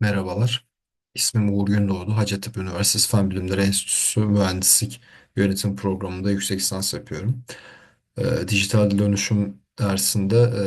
Merhabalar. İsmim Uğur Gündoğdu. Hacettepe Üniversitesi Fen Bilimleri Enstitüsü Mühendislik Yönetim Programı'nda yüksek lisans yapıyorum. Ee, dijital dönüşüm dersinde e,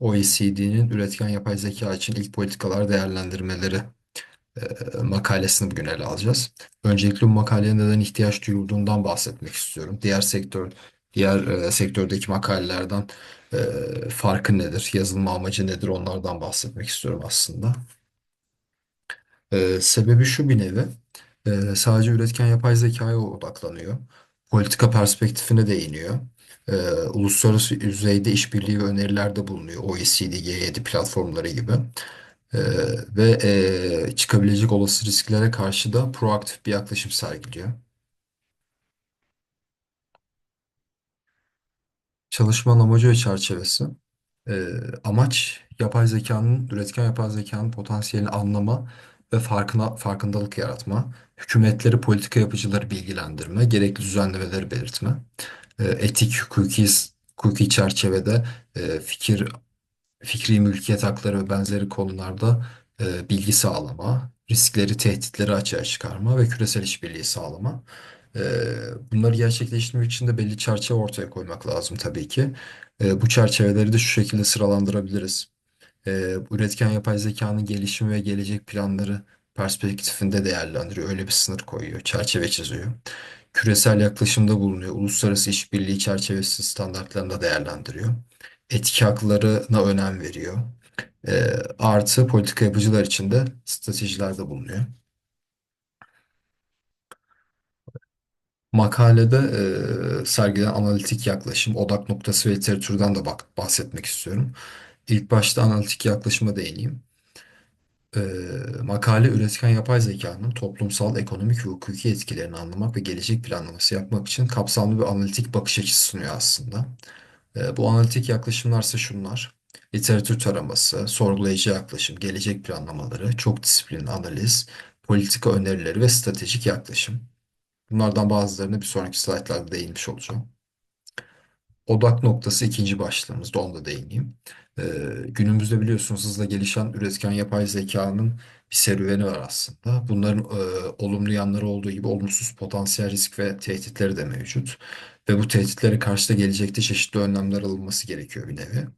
OECD'nin üretken yapay zeka için ilk politikalar değerlendirmeleri e, makalesini bugün ele alacağız. Öncelikle bu makaleye neden ihtiyaç duyulduğundan bahsetmek istiyorum. Diğer sektör, diğer e, sektördeki makalelerden e, farkı nedir, yazılma amacı nedir onlardan bahsetmek istiyorum aslında. Ee, sebebi şu bir nevi. Ee, sadece üretken yapay zekaya odaklanıyor. Politika perspektifine değiniyor. Ee, uluslararası düzeyde işbirliği ve önerilerde bulunuyor. OECD, G7 platformları gibi. Ee, ve e, çıkabilecek olası risklere karşı da proaktif bir yaklaşım sergiliyor. Çalışmanın amacı ve çerçevesi. Ee, amaç yapay zekanın, üretken yapay zekanın potansiyelini anlama ve farkına, farkındalık yaratma. Hükümetleri, politika yapıcıları bilgilendirme, gerekli düzenlemeleri belirtme. Ee, etik, hukuki, hukuki çerçevede e, fikir fikri mülkiyet hakları ve benzeri konularda e, bilgi sağlama, riskleri, tehditleri açığa çıkarma ve küresel işbirliği sağlama. E, bunları gerçekleştirmek için de belli çerçeve ortaya koymak lazım tabii ki. E, bu çerçeveleri de şu şekilde sıralandırabiliriz. Üretken yapay zekanın gelişimi ve gelecek planları perspektifinde değerlendiriyor. Öyle bir sınır koyuyor, çerçeve çiziyor. Küresel yaklaşımda bulunuyor. Uluslararası işbirliği çerçevesi standartlarında değerlendiriyor. Etik haklarına önem veriyor. E, artı politika yapıcılar için de stratejilerde bulunuyor. Makalede e, sergilenen analitik yaklaşım, odak noktası ve literatürden de bak bahsetmek istiyorum. İlk başta analitik yaklaşıma değineyim. E, makale üretken yapay zekanın toplumsal, ekonomik ve hukuki etkilerini anlamak ve gelecek planlaması yapmak için kapsamlı bir analitik bakış açısı sunuyor aslında. E, bu analitik yaklaşımlar ise şunlar. Literatür taraması, sorgulayıcı yaklaşım, gelecek planlamaları, çok disiplinli analiz, politika önerileri ve stratejik yaklaşım. Bunlardan bazılarına bir sonraki slaytlarda değinmiş olacağım. Odak noktası ikinci başlığımızda onu da değineyim. Ee, günümüzde biliyorsunuz hızla gelişen üretken yapay zekanın bir serüveni var aslında. Bunların e, olumlu yanları olduğu gibi olumsuz potansiyel risk ve tehditleri de mevcut. Ve bu tehditlere karşı da gelecekte çeşitli önlemler alınması gerekiyor bir nevi.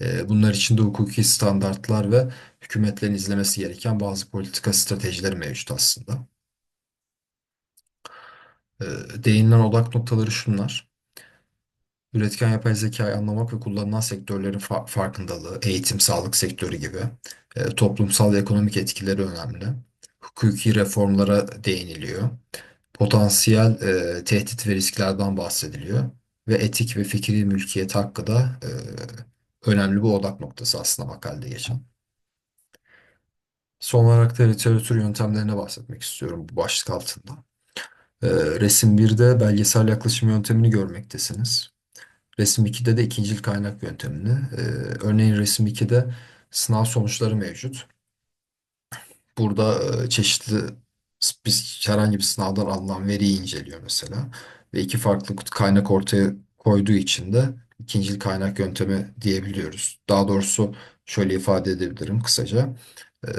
Ee, bunlar için de hukuki standartlar ve hükümetlerin izlemesi gereken bazı politika stratejileri mevcut aslında. Ee, değinilen odak noktaları şunlar. Üretken yapay zekayı anlamak ve kullanılan sektörlerin fa- farkındalığı, eğitim, sağlık sektörü gibi e, toplumsal ve ekonomik etkileri önemli. Hukuki reformlara değiniliyor. Potansiyel e, tehdit ve risklerden bahsediliyor. Ve etik ve fikri mülkiyet hakkı da e, önemli bir odak noktası aslında makalede geçen. Son olarak da literatür yöntemlerine bahsetmek istiyorum bu başlık altında. E, resim 1'de belgesel yaklaşım yöntemini görmektesiniz. Resim 2'de de ikincil kaynak yöntemini. Ee, örneğin resim 2'de sınav sonuçları mevcut. Burada e, çeşitli bir, herhangi bir sınavdan alınan veriyi inceliyor mesela. Ve iki farklı kaynak ortaya koyduğu için de ikincil kaynak yöntemi diyebiliyoruz. Daha doğrusu şöyle ifade edebilirim kısaca. Ee,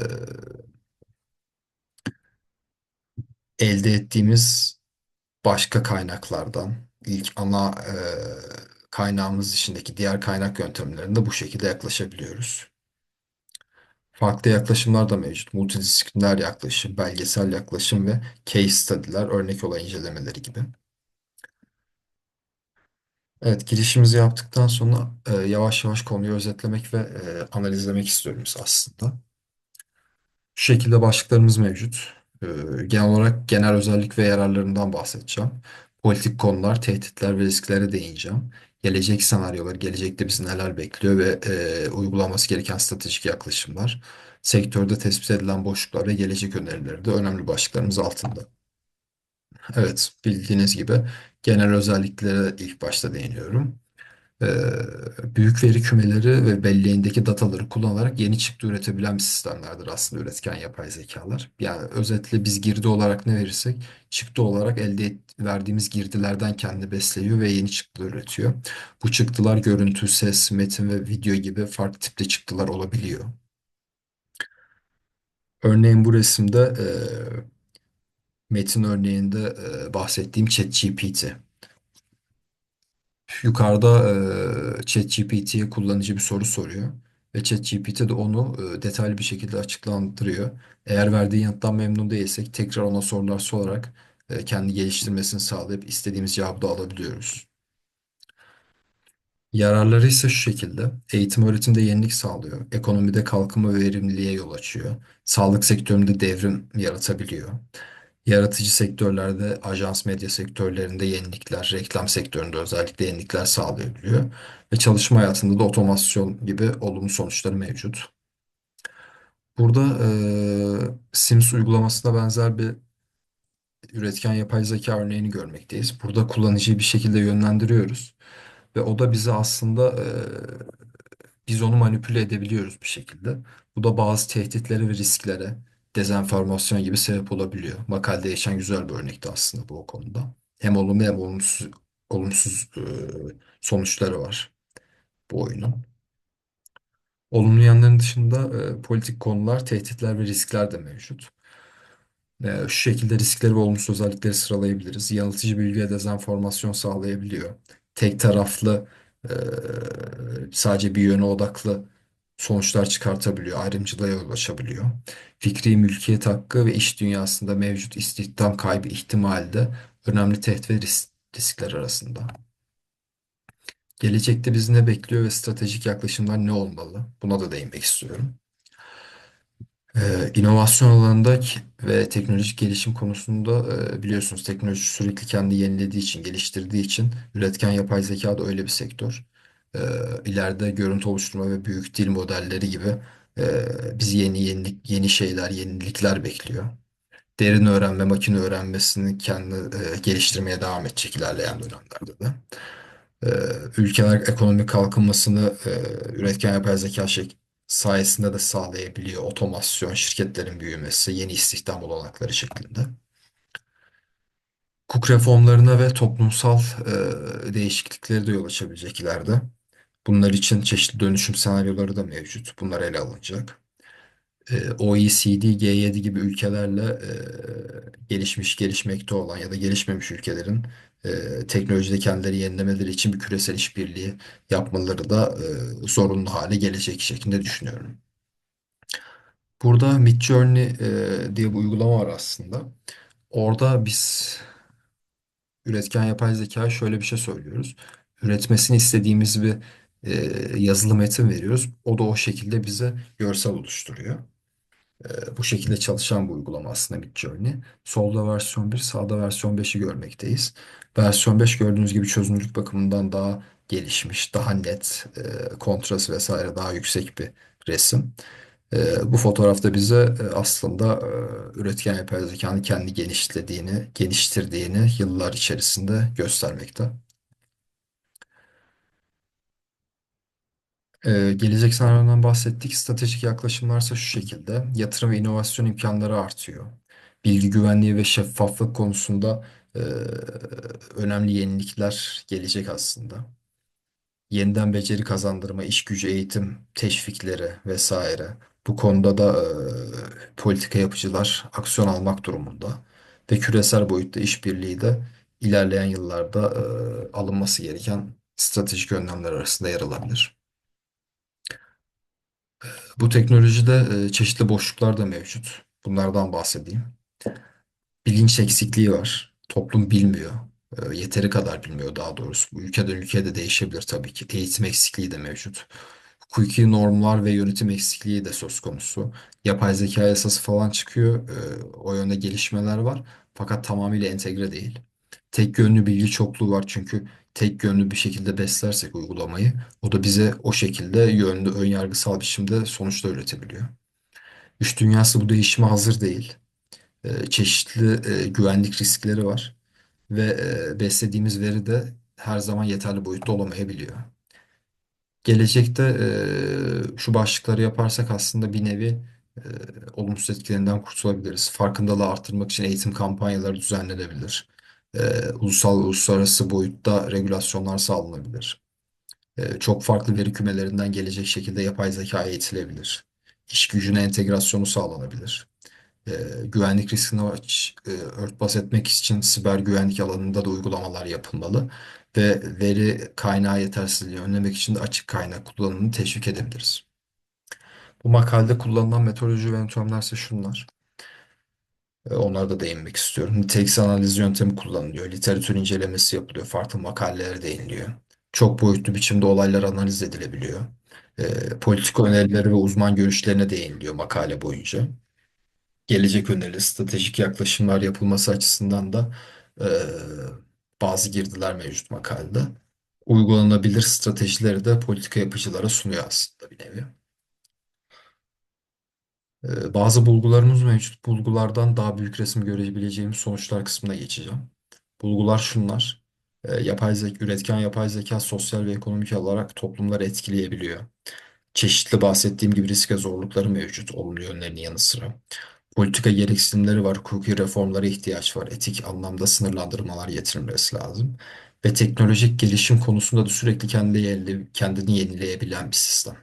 elde ettiğimiz başka kaynaklardan ilk ana e, kaynağımız içindeki diğer kaynak yöntemlerinde bu şekilde yaklaşabiliyoruz. Farklı yaklaşımlar da mevcut. Multidisipliner yaklaşım, belgesel yaklaşım ve case study'ler, örnek olay incelemeleri gibi. Evet, girişimizi yaptıktan sonra e, yavaş yavaş konuyu özetlemek ve e, analizlemek istiyorum aslında. Şu şekilde başlıklarımız mevcut. Ee, genel olarak genel özellik ve yararlarından bahsedeceğim. Politik konular, tehditler ve risklere değineceğim. Gelecek senaryolar, gelecekte bizi neler bekliyor ve e, uygulanması gereken stratejik yaklaşımlar. Sektörde tespit edilen boşluklar ve gelecek önerileri de önemli başlıklarımız altında. Evet, bildiğiniz gibi genel özelliklere ilk başta değiniyorum. Ee, büyük veri kümeleri ve belleğindeki dataları kullanarak yeni çıktı üretebilen bir sistemlerdir aslında üretken yapay zekalar. Yani özetle biz girdi olarak ne verirsek çıktı olarak elde et, verdiğimiz girdilerden kendini besliyor ve yeni çıktı üretiyor. Bu çıktılar görüntü, ses, metin ve video gibi farklı tipte çıktılar olabiliyor. Örneğin bu resimde e, metin örneğinde e, bahsettiğim ChatGPT. Yukarıda e, ChatGPT'ye kullanıcı bir soru soruyor ve ChatGPT de onu e, detaylı bir şekilde açıklandırıyor. Eğer verdiği yanıttan memnun değilsek tekrar ona sorular sorarak e, kendi geliştirmesini sağlayıp istediğimiz cevabı da alabiliyoruz. Yararları ise şu şekilde. Eğitim öğretimde yenilik sağlıyor. Ekonomide kalkınma ve verimliliğe yol açıyor. Sağlık sektöründe devrim yaratabiliyor. Yaratıcı sektörlerde, ajans medya sektörlerinde yenilikler, reklam sektöründe özellikle yenilikler sağlayabiliyor. Ve çalışma hayatında da otomasyon gibi olumlu sonuçları mevcut. Burada eee, Sims uygulamasına benzer bir üretken yapay zeka örneğini görmekteyiz. Burada kullanıcıyı bir şekilde yönlendiriyoruz. Ve o da bize aslında eee, biz onu manipüle edebiliyoruz bir şekilde. Bu da bazı tehditlere ve risklere, dezenformasyon gibi sebep olabiliyor. Makalede geçen güzel bir örnekti aslında bu o konuda. Hem olumlu hem olumsuz, olumsuz e, sonuçları var bu oyunun. Olumlu yanların dışında e, politik konular, tehditler ve riskler de mevcut. E, şu şekilde riskleri ve olumsuz özellikleri sıralayabiliriz. Yanıltıcı bilgi ve dezenformasyon sağlayabiliyor. Tek taraflı, sadece bir yöne odaklı sonuçlar çıkartabiliyor, ayrımcılığa yol açabiliyor. Fikri mülkiyet hakkı ve iş dünyasında mevcut istihdam kaybı ihtimali de önemli tehdit ve risk- riskler arasında. Gelecekte bizi ne bekliyor ve stratejik yaklaşımlar ne olmalı? Buna da değinmek istiyorum. Ee, inovasyon alanında ve teknolojik gelişim konusunda e, biliyorsunuz teknoloji sürekli kendi yenilediği için, geliştirdiği için üretken yapay zeka da öyle bir sektör. Ee, ileride görüntü oluşturma ve büyük dil modelleri gibi e, bizi yeni yeni yeni şeyler, yenilikler bekliyor. Derin öğrenme, makine öğrenmesini kendi e, geliştirmeye devam edecek ilerleyen dönemlerde de. Ee, ülkeler ekonomik kalkınmasını e, üretken yapay zeka şek sayesinde de sağlayabiliyor. Otomasyon, şirketlerin büyümesi, yeni istihdam olanakları şeklinde. Hukuk reformlarına ve toplumsal e, değişiklikleri de yol açabilecek ileride. Bunlar için çeşitli dönüşüm senaryoları da mevcut. Bunlar ele alınacak. E, OECD, G7 gibi ülkelerle e, gelişmiş, gelişmekte olan ya da gelişmemiş ülkelerin e, teknolojide kendileri yenilemeleri için bir küresel işbirliği yapmaları da e, zorunlu hale gelecek şeklinde düşünüyorum. Burada Midjourney diye bir uygulama var aslında. Orada biz üretken yapay zeka şöyle bir şey söylüyoruz. Üretmesini istediğimiz bir e, yazılı metin veriyoruz. O da o şekilde bize görsel oluşturuyor. E, bu şekilde çalışan bir uygulama aslında Midjourney. Solda versiyon bir, sağda versiyon beşi görmekteyiz. Versiyon 5 gördüğünüz gibi çözünürlük bakımından daha gelişmiş, daha net, e, kontrast vesaire daha yüksek bir resim. Bu fotoğrafta bize aslında üretken yapay zekanın kendi genişlediğini, geliştirdiğini yıllar içerisinde göstermekte. Ee, gelecek senaryodan bahsettik. Stratejik yaklaşımlarsa şu şekilde. Yatırım ve inovasyon imkanları artıyor. Bilgi güvenliği ve şeffaflık konusunda e, önemli yenilikler gelecek aslında. Yeniden beceri kazandırma, iş gücü eğitim teşvikleri vesaire. Bu konuda da e, politika yapıcılar aksiyon almak durumunda. Ve küresel boyutta işbirliği de ilerleyen yıllarda e, alınması gereken stratejik önlemler arasında yer alabilir. Bu teknolojide e, çeşitli boşluklar da mevcut. Bunlardan bahsedeyim. Bilinç eksikliği var. Toplum bilmiyor. E, yeteri kadar bilmiyor daha doğrusu. Bu ülkeden ülkeye de değişebilir tabii ki. Eğitim eksikliği de mevcut. Hukuki normlar ve yönetim eksikliği de söz konusu. Yapay zeka yasası falan çıkıyor. E, o yönde gelişmeler var. Fakat tamamıyla entegre değil. Tek yönlü bilgi çokluğu var çünkü tek yönlü bir şekilde beslersek uygulamayı o da bize o şekilde yönlü önyargısal biçimde sonuçlar üretebiliyor. İş dünyası bu değişime hazır değil. Ee, çeşitli e, güvenlik riskleri var ve e, beslediğimiz veri de her zaman yeterli boyutta olamayabiliyor. Gelecekte e, şu başlıkları yaparsak aslında bir nevi e, olumsuz etkilerinden kurtulabiliriz. Farkındalığı artırmak için eğitim kampanyaları düzenlenebilir. E, ulusal uluslararası boyutta regülasyonlar sağlanabilir. E, çok farklı veri kümelerinden gelecek şekilde yapay zeka eğitilebilir. İş gücüne entegrasyonu sağlanabilir. E, güvenlik riskini e, örtbas etmek için siber güvenlik alanında da uygulamalar yapılmalı ve veri kaynağı yetersizliği önlemek için de açık kaynak kullanımını teşvik edebiliriz. Bu makalede kullanılan metodoloji ve yöntemler ise şunlar. E, Onlara da değinmek istiyorum. Niteliksel analiz yöntemi kullanılıyor. Literatür incelemesi yapılıyor. Farklı makalelere değiniliyor. Çok boyutlu biçimde olaylar analiz edilebiliyor. E, politika önerileri ve uzman görüşlerine değiniliyor makale boyunca. Gelecek önerileri, stratejik yaklaşımlar yapılması açısından da e, bazı girdiler mevcut makalede. Uygulanabilir stratejileri de politika yapıcılara sunuyor aslında bir nevi. Ee, Bazı bulgularımız mevcut. Bulgulardan daha büyük resim görebileceğimiz sonuçlar kısmına geçeceğim. Bulgular şunlar. Ee, Yapay zeka, üretken yapay zeka sosyal ve ekonomik olarak toplumları etkileyebiliyor. Çeşitli bahsettiğim gibi risk ve zorlukları mevcut olumlu yönlerinin yanı sıra. Politika gereksinimleri var, hukuki reformlara ihtiyaç var, etik anlamda sınırlandırmalar getirilmesi lazım. Ve teknolojik gelişim konusunda da sürekli kendini yenileyebilen bir sistem.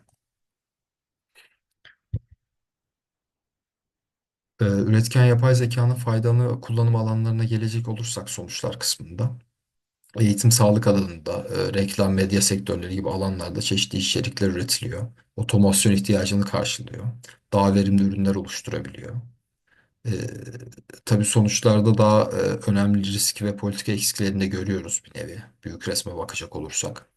Ee, Üretken yapay zekanın faydalı kullanım alanlarına gelecek olursak sonuçlar kısmında eğitim sağlık alanında, e, reklam, medya sektörleri gibi alanlarda çeşitli içerikler üretiliyor. Otomasyon ihtiyacını karşılıyor. Daha verimli ürünler oluşturabiliyor. Ee, tabii sonuçlarda daha e, önemli risk ve politika eksiklerini de görüyoruz bir nevi. Büyük resme bakacak olursak.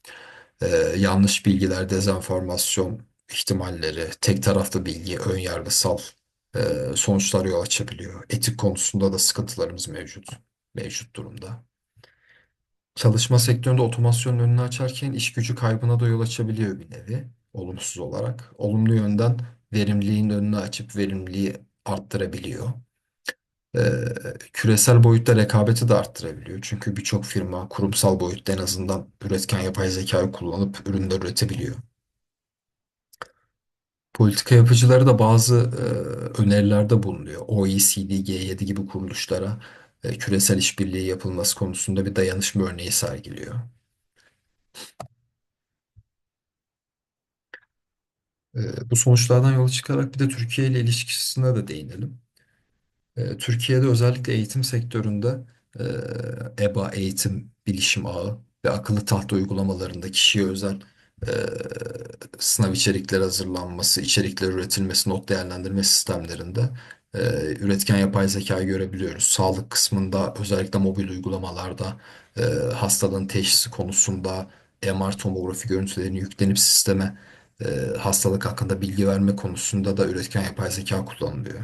Ee, yanlış bilgiler, dezenformasyon ihtimalleri, tek taraflı bilgi, önyargısal e, sonuçlara yol açabiliyor. Etik konusunda da sıkıntılarımız mevcut. Mevcut durumda. Çalışma sektöründe otomasyonun önünü açarken iş gücü kaybına da yol açabiliyor bir nevi. Olumsuz olarak. Olumlu yönden verimliliğin önünü açıp verimliliği arttırabiliyor. Ee, küresel boyutta rekabeti de arttırabiliyor. Çünkü birçok firma kurumsal boyutta en azından üretken yapay zekayı kullanıp ürünler üretebiliyor. Politika yapıcıları da bazı e, önerilerde bulunuyor. OECD, G7 gibi kuruluşlara e, küresel işbirliği yapılması konusunda bir dayanışma örneği sergiliyor. E, bu sonuçlardan yola çıkarak bir de Türkiye ile ilişkisine de değinelim. E, Türkiye'de özellikle eğitim sektöründe e, EBA eğitim bilişim ağı ve akıllı tahta uygulamalarında kişiye özel e, sınav içerikleri hazırlanması, içerikler üretilmesi, not değerlendirme sistemlerinde e, üretken yapay zekayı görebiliyoruz. Sağlık kısmında özellikle mobil uygulamalarda e, hastalığın teşhisi konusunda MR tomografi görüntülerinin yüklenip sisteme hastalık hakkında bilgi verme konusunda da üretken yapay zeka kullanılıyor.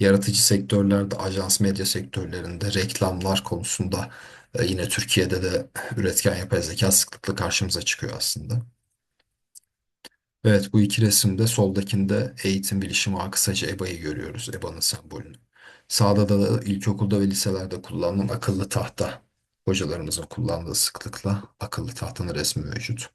Yaratıcı sektörlerde, ajans medya sektörlerinde, reklamlar konusunda yine Türkiye'de de üretken yapay zeka sıklıkla karşımıza çıkıyor aslında. Evet bu iki resimde soldakinde eğitim bilişim ağı kısaca EBA'yı görüyoruz. EBA'nın sembolünü. Sağda da ilkokulda ve liselerde kullanılan akıllı tahta. Hocalarımızın kullandığı sıklıkla akıllı tahtanın resmi mevcut.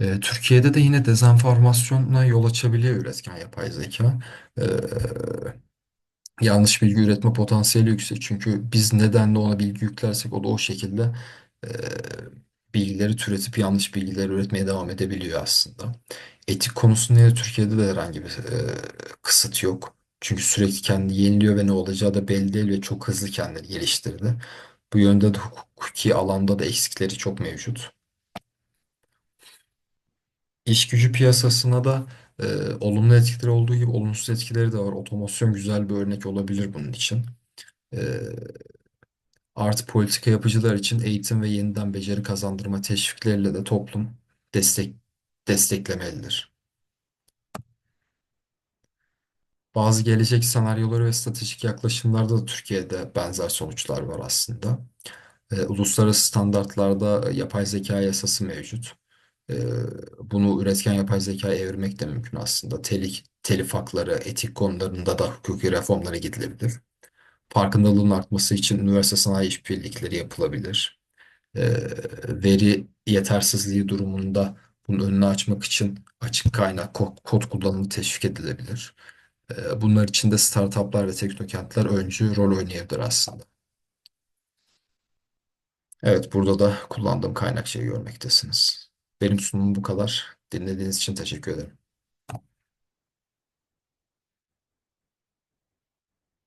E, Türkiye'de de yine dezenformasyona yol açabiliyor üretken yapay zeka. E, yanlış bilgi üretme potansiyeli yüksek. Çünkü biz nedenle ona bilgi yüklersek o da o şekilde e, bilgileri türetip yanlış bilgiler üretmeye devam edebiliyor aslında. Etik konusunda yine Türkiye'de de herhangi bir e, kısıt yok. Çünkü sürekli kendini yeniliyor ve ne olacağı da belli değil ve çok hızlı kendini geliştirdi. Bu yönde de hukuki alanda da eksikleri çok mevcut. İş gücü piyasasına da e, olumlu etkileri olduğu gibi olumsuz etkileri de var. Otomasyon güzel bir örnek olabilir bunun için. E, artı politika yapıcılar için eğitim ve yeniden beceri kazandırma teşvikleriyle de toplum destek desteklemelidir. Bazı gelecek senaryoları ve stratejik yaklaşımlarda da Türkiye'de benzer sonuçlar var aslında. E, uluslararası standartlarda yapay zeka yasası mevcut. E, bunu üretken yapay zekaya evirmek de mümkün aslında. Telif, telif hakları, etik konularında da hukuki reformlara gidilebilir. Farkındalığın artması için üniversite sanayi işbirlikleri yapılabilir. E, veri yetersizliği durumunda bunun önünü açmak için açık kaynak kod, kod kullanımı teşvik edilebilir. E, bunlar için de startuplar ve teknokentler öncü rol oynayabilir aslında. Evet, burada da kullandığım kaynakçayı görmektesiniz. Benim sunumum bu kadar. Dinlediğiniz için teşekkür ederim.